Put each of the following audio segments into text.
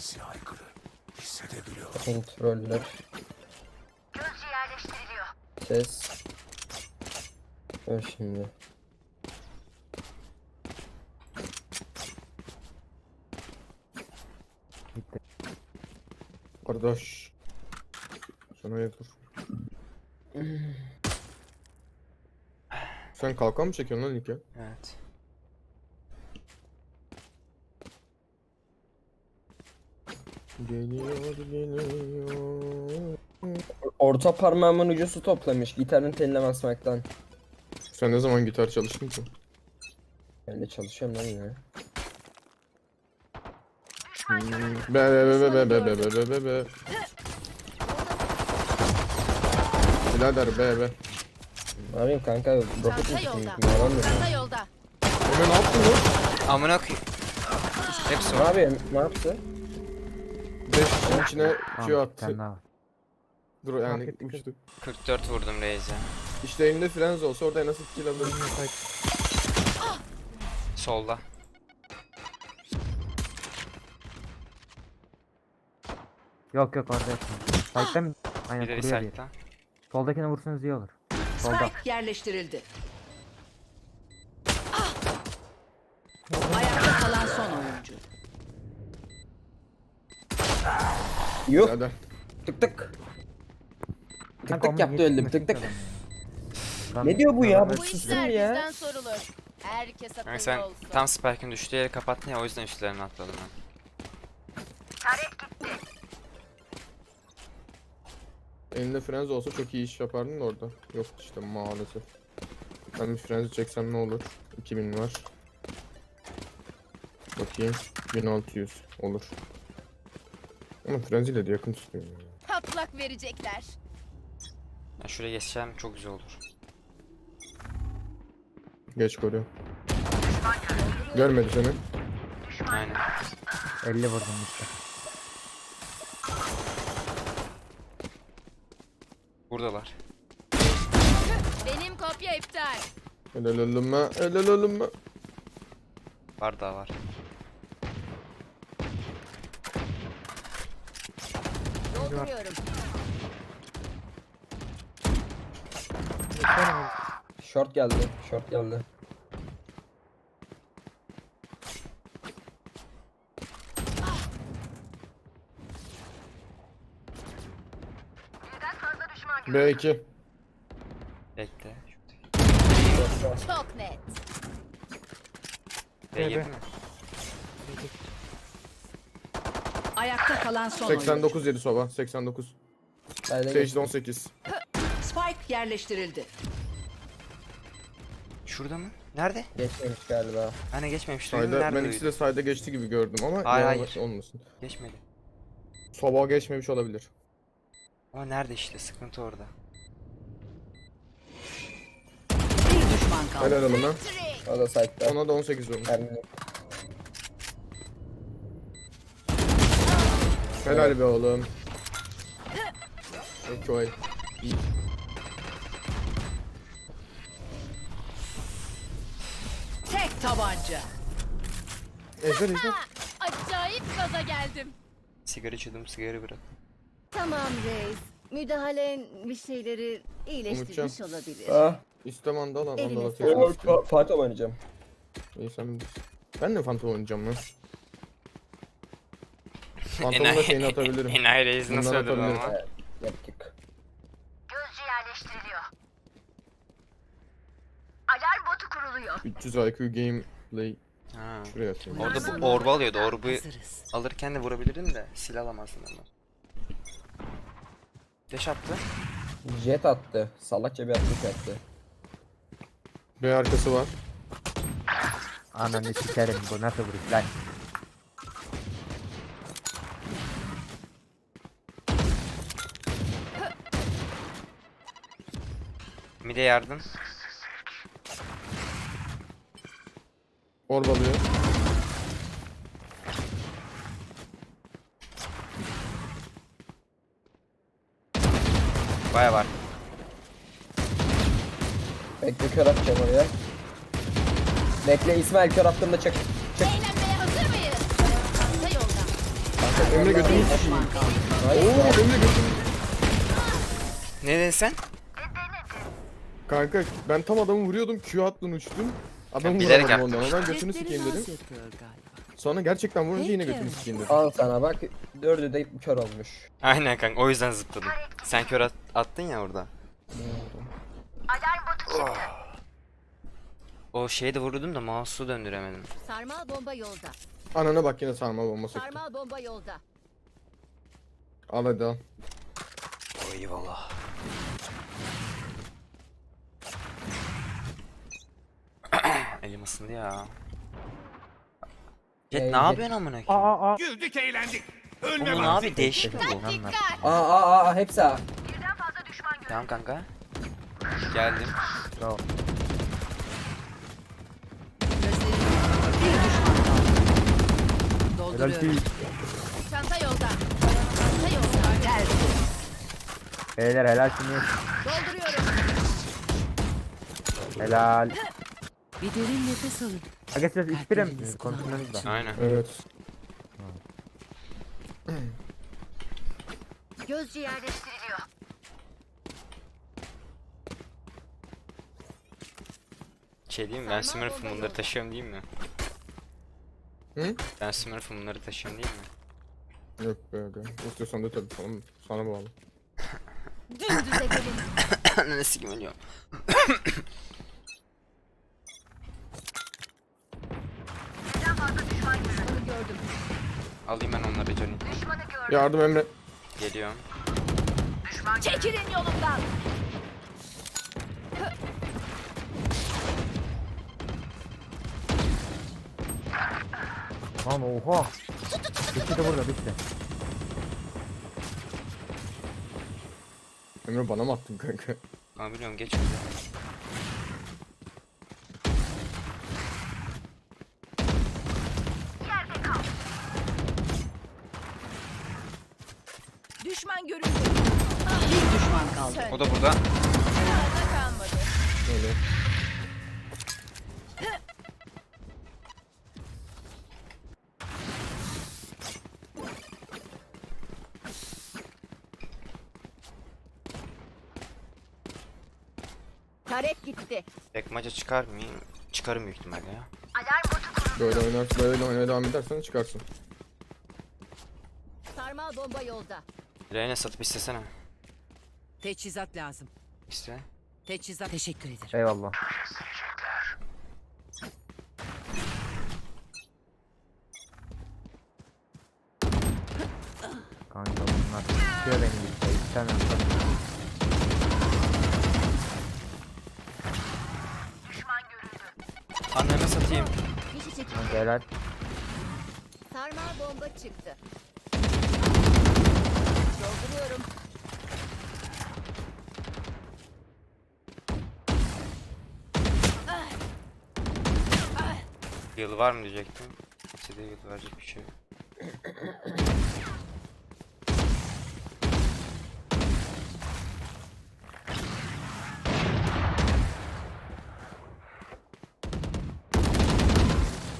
merkezi aykırı. Hissedebiliyorum. Kontroller. Gözcü yerleştiriliyor. Ses. Dur şimdi. Gitti. Kardeş. Sana yeter. Sen kalkan mı çekiyorsun lan ilk ya? Evet. Geliyor geliyor. Orta parmağımın ucu su toplamış. Gitarın teline basmaktan. Sen ne zaman gitar çalıştın ki? Ben de çalışıyorum lan ya. Be be be be be be be be be be. Birader be be. Ne yapayım kanka? Roket mi Çanta tutayım? yolda. Yalan mı? Çanta yolda. Ömer ne yaptın lan? Amına koyayım. Hepsi Ne var. yapayım? Ne yaptı? 5 kişinin içine Tamam, Q bir attı. tane daha var. Dur yani ettik. uçtu. 44 vurdum Reis'e. İşte elinde frenz olsa orada en az 2 kill alırım. Solda. Yok yok orada yok. Site'da mı? Aynen kuruyor bir. site'da. Soldakine vursanız iyi olur. Solda. Spike yerleştirildi. Ayakta kalan son oyuncu. Yuh. Tık tık. Tık tık yaptı öldüm. Tık tık. Ne diyor bu ya? Bu Bu işler ya. bizden sorulur. Herkes akıllı Kanka sen olsun. tam Spike'ın düştüğü yeri kapattın ya o yüzden üstlerine atladım ben. Elinde frenz olsa çok iyi iş yapardın da orada. Yok işte maalesef. Ben bir frenzi çeksem ne olur? 2000 var. Bakayım. 1600 olur. Ama frenziyle de yakın tutuyorum. ya. Patlak verecekler. Ben şuraya geçeceğim çok güzel olur. Geç koruyor. Görmedi seni. Aynen. 50 vurdum işte. Buradalar. Benim kopya iptal. Helal olunma. Helal olunma. Var daha var. Biri var. Geçer mi? Short geldi. Short geldi. B2. Bekle. Çok net. Ve Evet. yirmi. Ayakta kalan son oyuncu. 89 yedi soba. 89. Sayda Sage 18. Spike yerleştirildi. Şurada mı? Nerede? geçmemiş galiba. Hani geçmemiş. Duydum Sayda, nerede ben ikisi de sayda geçti gibi gördüm ama Hayır, yalan hayır. olmasın. Geçmedi. Soba geçmemiş olabilir. Ama nerede işte sıkıntı orada. Bir düşman kaldı. Helal. Victory. O da site'da. Ona da 18 vurmuş. Terminal. Helal be oğlum. Ekoy. Tek tabanca. Ejder ejder. Acayip gaza geldim. Sigara içiyordum sigara bırak. Tamam reis. Müdahalen bir şeyleri iyileştirmiş olabilir. Ah. İstem anda lan. Eline Anda sağlık. Oo, atıyorsun. pa- Phantom oynayacağım. İyi sen bilirsin. Ben de Phantom oynayacağım lan. Phantom'un da şeyini atabilirim. Enayi Reis nasıl öldürdü atabilirim. ama? Evet, yaptık. Gözcü yerleştiriliyor. Alarm botu kuruluyor. 300 IQ gameplay Ha. şuraya atayım. Orada bu orbu alıyordu. Orbu Hazırız. alırken de vurabilirdin de silah alamazdın ama. Deş attı. Jet attı. Salakça bir atış attı. B arkası var. Ananı sikerim bu nasıl vuruş lan. Mide yardım. Orb alıyor. Baya var. Bekle kör atacağım oraya. Bekle İsmail kör attığımda çek. Çek. Eğlenmeye hazır mıyız? Yolda. Emre kaldı. Oo Emre götünü. Ne dedin sen? Kanka ben tam adamı vuruyordum Q attın uçtun. Adamı bilerek vuramadım yaptım ondan. Ben götünü sikeyim dedim. Sonra gerçekten vurunca yine götünü sikeyim dedim. Al sana bak. Dördü de kör olmuş. Aynen kanka o yüzden zıpladım. Sen kör at- attın ya orada. O şeyi de vurdum da mouse'u döndüremedim. Sarmal bomba yolda. Anana bak yine sarma bomba sıktı. Sarmal bomba yolda. Al hadi al. Eyvallah. Elim ısındı ya. Jet ne yapıyorsun amına Aa koyayım? aa aa. Güldük eğlendik. Oğlum Ölme ne vakti. abi değişik mi bu? Aa aa aa hepsi A. Birden fazla düşman görüldü. Tamam kanka. Geldim. Helal ki. Çanta yolda. Çanta yolda. Geldi. Beyler helal şimdi. Dolduruyorum. Helal. Bir derin nefes alın. Aga siz hiç bire mi Kalpleriniz konuşmuyorsunuz da? Aynen. Evet. Gözcü yerleştiriliyor. Şey diyeyim mi? Ben Smurf'ım bunları taşıyorum değil mi? Hı? Ben Smurf'ım bunları taşıyorum değil mi? Yok be aga. İstiyorsan da tabii sana, sana bağlı. Dümdüze gelin. Annesi gibi ölüyorum. Birden fazla düşman görüldü. Onu gördüm. Alayım ben onları Johnny. Yardım Emre. Geliyorum. Çekilin yolumdan. Lan oha. Bitti de burada bitti. Emre bana mı attın kanka? Ama biliyorum geç görüldü. Bir düşman kaldı. O da burada. Sırada kalmadı. Öyle. Taret gitti. Tek maça çıkar mıyım? Çıkarım büyük ihtimalle ya. Böyle oynarsın, böyle oynamaya devam edersen çıkarsın. Sarmal bomba yolda. Reyne satıp istesene. Teçhizat lazım. İste. Teçhizat. Teşekkür ederim. Eyvallah. Kanka bunlar tutuyor beni. İstemem. Düşman görüldü. Anneme satayım. Kanka helal. Sarmal bomba çıktı. Dolduruyorum. Yıl var mı diyecektim. Size yıl verecek bir şey. yok.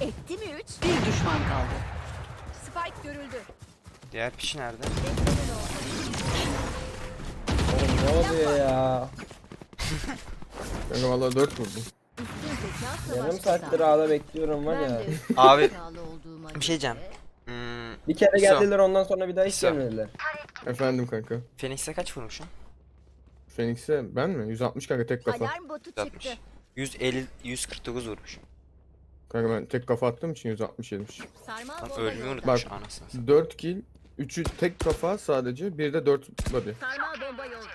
Etti mi üç? Bir düşman kaldı. Spike görüldü. Diğer piçi nerede? Oğlum ne oluyor ya? Kanka valla 4 vurdum. Yarım saattir ağda bekliyorum var ya. Abi, Bir şey diyeceğim. Hmm, Bir kere So. geldiler ondan sonra bir daha hiç So. gelmediler. Efendim kanka. Phoenix'e kaç vurmuşum? Phoenix'e ben mi? 160 kanka tek kafa. Alarm botu 160. çıktı. 150 149 vurmuşum. Kanka ben tek kafa attığım için 160 yemiş. Sarmal Lan bomba ölmeyi yolda. unutmuş anasını. satayım. 4 kill, 3'ü tek kafa sadece, bir de 4 body. Sarmal bomba yolda.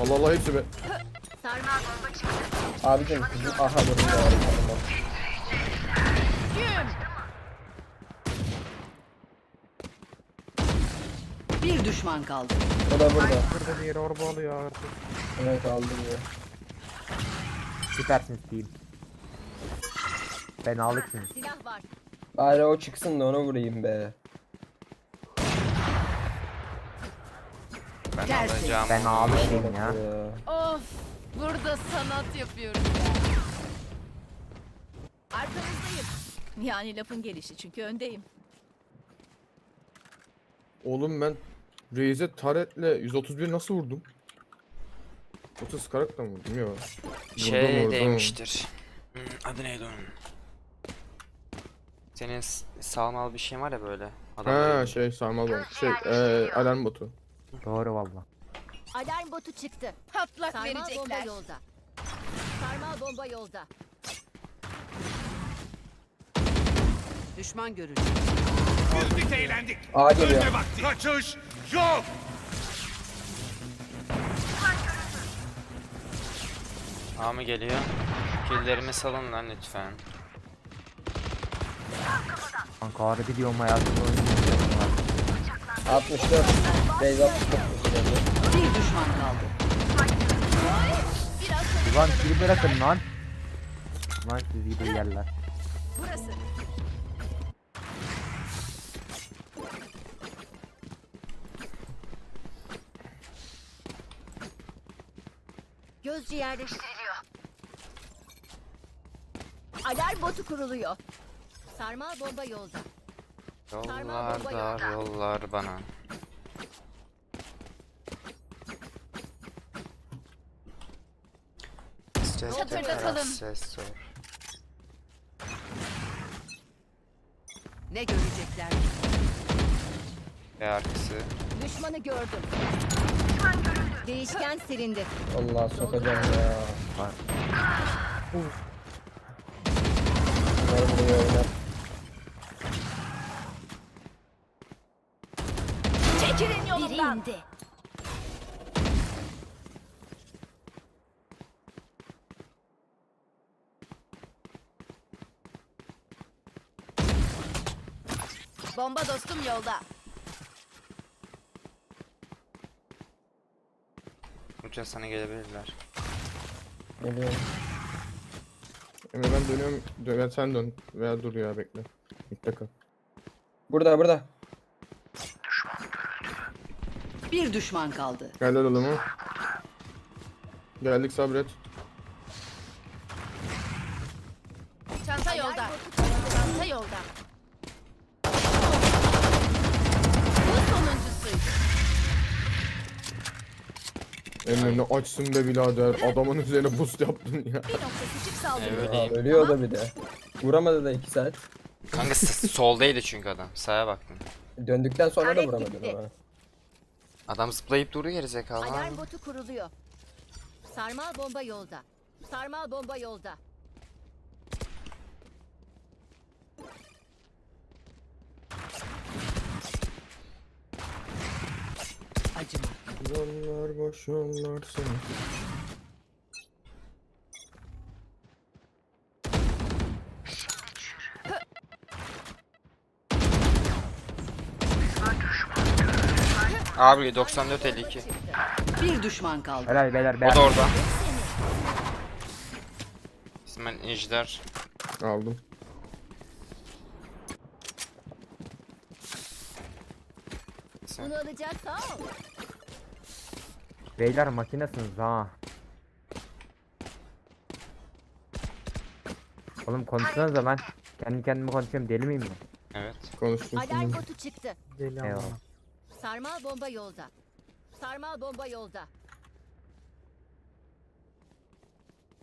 Allah Allah hepsi be. Sarmal bomba çıktı. Abicim bizim aha burada. Bir düşman kaldı. O da burada. Burada bir yere orba alıyor artık. Evet aldım ya. Süpersiniz team. Fenalıksınız. Silah var. Bari o çıksın da ona vurayım be. Ben Gelsin. alacağım. Ben ağlıkayım ya. Of. Burada sanat yapıyorum. Yani lafın gelişi çünkü öndeyim. Oğlum ben Reis'e taretle 131 nasıl vurdum? 30 sıkarak da mı vurdum ya? Şey vurdum. değmiştir. Hmm, adı neydi onun? Senin s- sağmal bir şey var ya böyle. Adam Ha şey sarmal bomb. Şey eee alarm botu. Doğru valla. Alarm botu çıktı. Patlak Sarmal bomba verecekler. yolda. Sarmal bomba yolda. Düşman görüldü. Güldük eğlendik. A geliyor. Önde vakti. Kaçış yok. A mı geliyor? Killerimi salın lan lütfen. Kanka harbi diyorum hayatımda oynayacağım. 64. Beyza 64. Bir düşman kaldı. Ulan kill bırakın lan. Lan siz gibi yerler. Burası. Gözcü yerleştiriliyor. Alarm botu kuruluyor. Sarmal bomba yolda. Yollar dar yollar bana. Ses Çatırdatalım. Ses sor. Ne görecekler? Ve arkası. Düşmanı gördüm. Değişken silindi. Allah sokacağım ya. Var. Bunları buraya oynar. Çekilin yolumdan. Biri indi. Bomba dostum yolda. Uca sana gelebilirler. Geliyorum. Emre ben dönüyorum. Dön, sen dön. Veya dur ya bekle. Bekle kal. Burada burada. Bir düşman kaldı. Gel lan oğlum. Geldik sabret. Çanta yolda. Çanta yolda. Bu sonuncusuydu. Emre ne açsın be birader. Adamın üzerine boost yaptın ya. Bir nokta küçük saldırı. Aa, öyleyim. ölüyor da bir de. Vuramadı da 2 saat. Kanka s- soldaydı çünkü adam. Sağa baktım. Döndükten sonra da vuramadı ama. Adam zıplayıp duruyor gerizekalı. Alarm botu kuruluyor. Sarmal bomba yolda. Sarmal bomba yolda. Acıma. Yollar boş yollar seni. Abi 94 52. Bir düşman kaldı. Helal beyler O beyler. da orada. İsmen Ejder. Aldım. Sen- Bunu alacak sağ ol. Beyler makinesiniz ha. Oğlum konuşsanıza ben kendi kendime konuşuyorum deli miyim ben? Evet. Konuştum Alarm şimdi. botu çıktı. Deli ama. Sarmal bomba yolda. Sarmal bomba yolda.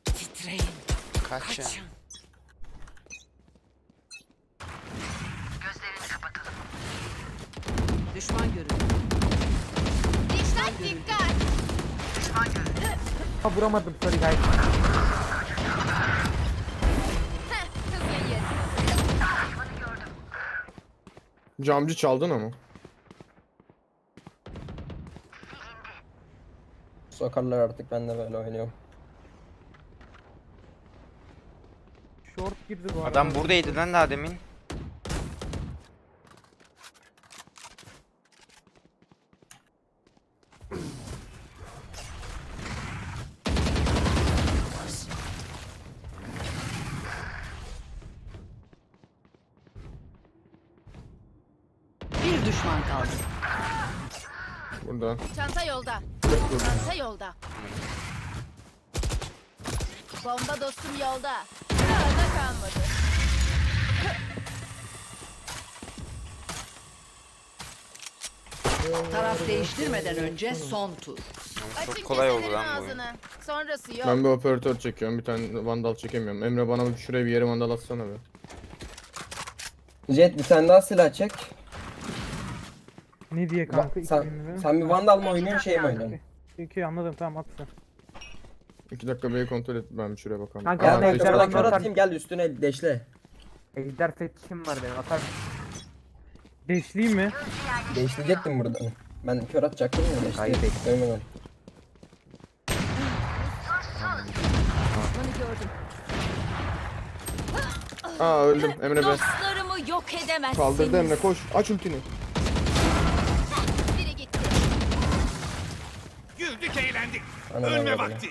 Titreyin. Kaç ya? Kaçın. Düşman görüldü. Dikkat dikkat. Ha vuramadım sorry guys. Camcı çaldın ama. Sokarlar artık ben de böyle oynuyorum. Short girdi bu arada. Adam buradaydı lan daha demin. Çanta yolda. Bomba dostum yolda. Sırada kalmadı. Taraf değiştirmeden önce son tur. Çok kolay oldu lan bu oyun. ağzını. Sonrası yok. Ben bir operatör çekiyorum. Bir tane vandal çekemiyorum. Emre bana bir şuraya bir yere vandal atsana be. Jet bir tane daha silah çek. Ne diye kanka? Sen, sen bir Vandal mı oynuyorsun şey mi oynuyorsun? İki anladım tamam at sen. İki dakika B'yi kontrol et. Ben bir şuraya bakalım. Kanka, Aa, ben ejder kör var, kör var. atayım gel üstüne deşle. Ejder fetişim var benim atar? Beşliyim mi? Deşleyecektim buradan. Ben kör atacaktım ya Hayır, deşleyecektim. Dövmeden. Onu gördüm. Aa öldüm. Emre be. Dostlarımı yok edemezsiniz. Kaldırdı Emre koş. Aç ultini. Biri gitti. Güldük eğlendik. Ana Ölme baba. vakti.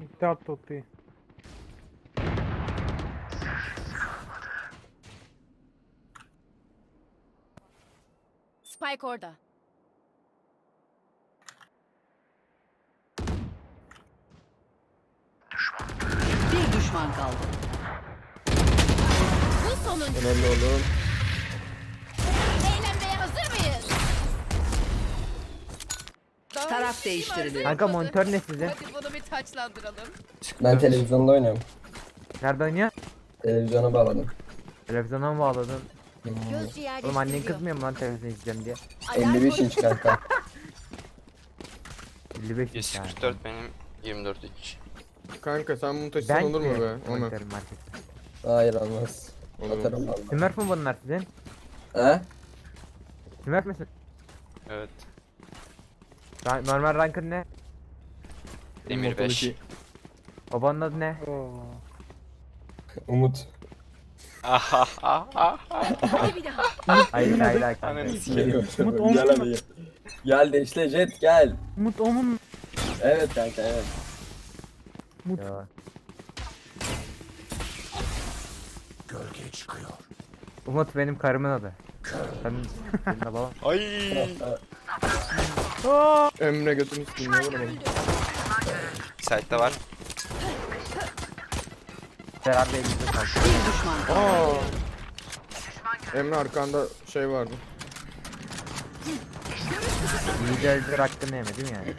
İkti at topu. Spike orada. Bir düşman kaldı. Bu sonuncu. Önemli oğlum. Taraf şey değiştiriliyor. Kanka monitör ne sizin? Hadi bunu bir taçlandıralım. Ben televizyonda oynuyorum. Nerede oynuyor? Televizyona bağladım. Televizyona mı bağladın? Göz ciğerleştiriliyor. Oğlum annen kızmıyor mu lan televizyon izleyeceğim diye? Alarm 55 botu- inç kanka. 55 inç yani. 144 benim 24 inç. Kanka sen bunu taşısan Ben olur mu be? Monitörüm markette. Hayır olmaz. Olur. Atarım valla. Smurf mu bunlar sizin? He? Smurf misin? Evet. Ra- Normal rankın ne? Demir Immortal 5. 2. Babanın adı ne? Umut. Hadi bir daha. Hayır hayır hayır. Ananı sikeyim. Umut Gel olmadı hadi. Gel deşle Jet gel. Umut onun. Evet kanka evet. Yo. Umut benim karımın adı. Sen senin de baban. Ay. Emre götünü sikeyim ne olur. Site'de var. Bir düşman kaldı. Aa. Emre arkanda şey vardı. Liderdir hakkını yemedim yani.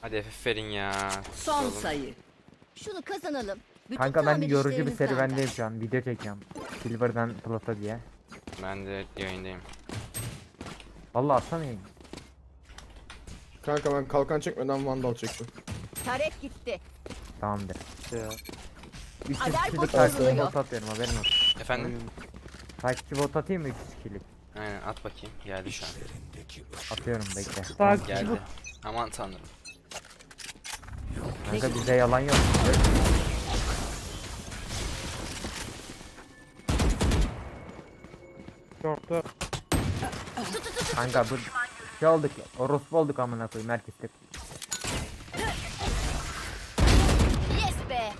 Hadi FF verin ya. Son Oğlum. sayı. Şunu kazanalım. Bütün Kanka ben tamir yorucu bir işlerimiz bende. serüvendeyim şu an. Video çekiyorum. Silver'dan Plata diye. Ben de yayındayım. Vallahi atsana yayın. Kanka ben kalkan çekmeden vandal çektim. Taret gitti. Tamamdır. Üç Alarm kişilik botu takipçi bozuluyor. bot atıyorum haberin olsun. Efendim? Takipçi bot atayım mı 3 kişilik? Aynen at bakayım. Geldi şu an. Atıyorum bekle. Takipçi Geldi. bu. Aman tanrım. Kanka bizde yalan yok. Şortta. Kanka bu şey olduk. Orospu olduk amına koyayım herkes. Yes be.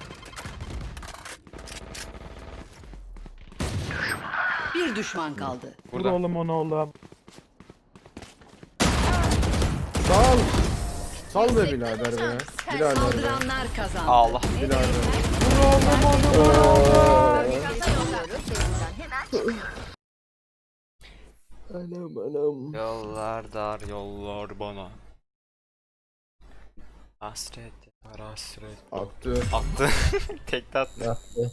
Bir düşman kaldı. Vur Burada. oğlum onu oğlum. Sal. Sal be birader be. Birader be. Saldıranlar kazandı. Allah. Birader. Çanta yolluyoruz. Hemen. Anam. Yollar dar yollar bana. Hasret hasret. Attı. Attı. Tekte attı. Yaptı.